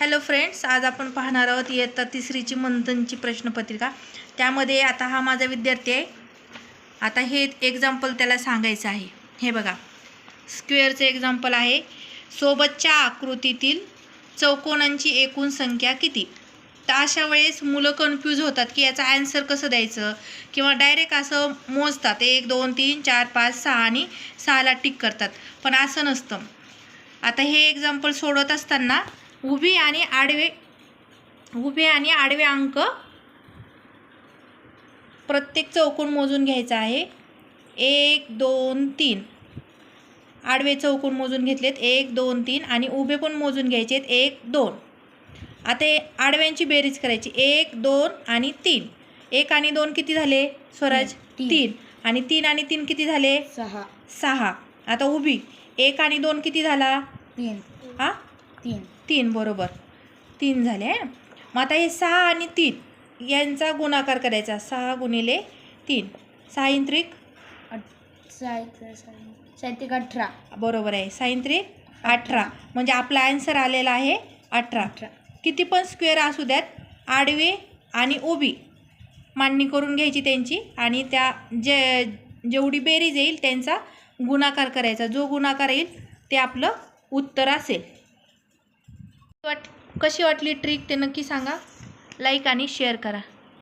Hello friends आज आपण पाहणार आहोत इयत्ता तिसरीची मंथनची प्रश्नपत्रिका. त्यामध्ये आता हा माझा विद्यार्थी आहे. आता हे एक्झाम्पल त्याला सांगायचं आहे. हे बघा. स्क्वेअरचं एक्झाम्पल आहे. सोबतच्या आकृतीतील चौकोनांची एकूण संख्या किती? तर अशा वेळेस मुलं कन्फ्यूज होतात की याचा ॲन्सर कसं द्यायचं? किंवा डायरेक्ट असं मोजतात. एक दोन तीन चार पाच सहा आणि सहाला टिक करतात. पण असं नसतं. आता हे एक्झाम्पल सोडवत असताना उभी आणि आडवे उभे आणि आडवे अंक प्रत्येक चौकोन मोजून घ्यायचा आहे. एक दोन तीन. आडवे चौकोन मोजून घेतलेत. एक दोन तीन आणि उभे पण मोजून घ्यायचे आहेत. एक दोन. आता आडव्यांची बेरीज करायची. एक दोन आणि तीन. एक आणि दोन किती झाले? स्वराज तीन. तीन. आणि तीन आणि तीन किती झाले? सहा. सहा. आता उभी. एक आणि दोन किती झाला? तीन. हा? तीन. तीन बरोबर. तीन झाले आहे मग आता हे सहा आणि तीन यांचा गुणाकार करायचा. सहा गुणिले तीन. सहा इंत्रिक साहित्यिक अठरा. बरोबर आहे. सायंत्रिक अठरा. म्हणजे आपला आन्सर आलेला आहे अठरा. अठरा. किती पण स्क्वेअर असू द्यात आडवे आणि उभी मांडणी करून घ्यायची त्यांची आणि त्या जे जेवढी बेरीज येईल त्यांचा गुणाकार करायचा. जो गुणाकार येईल ते आपलं उत्तर असेल. वाट कशी वाटली ट्रिक ते नक्की सांगा. लाईक आणि शेअर करा.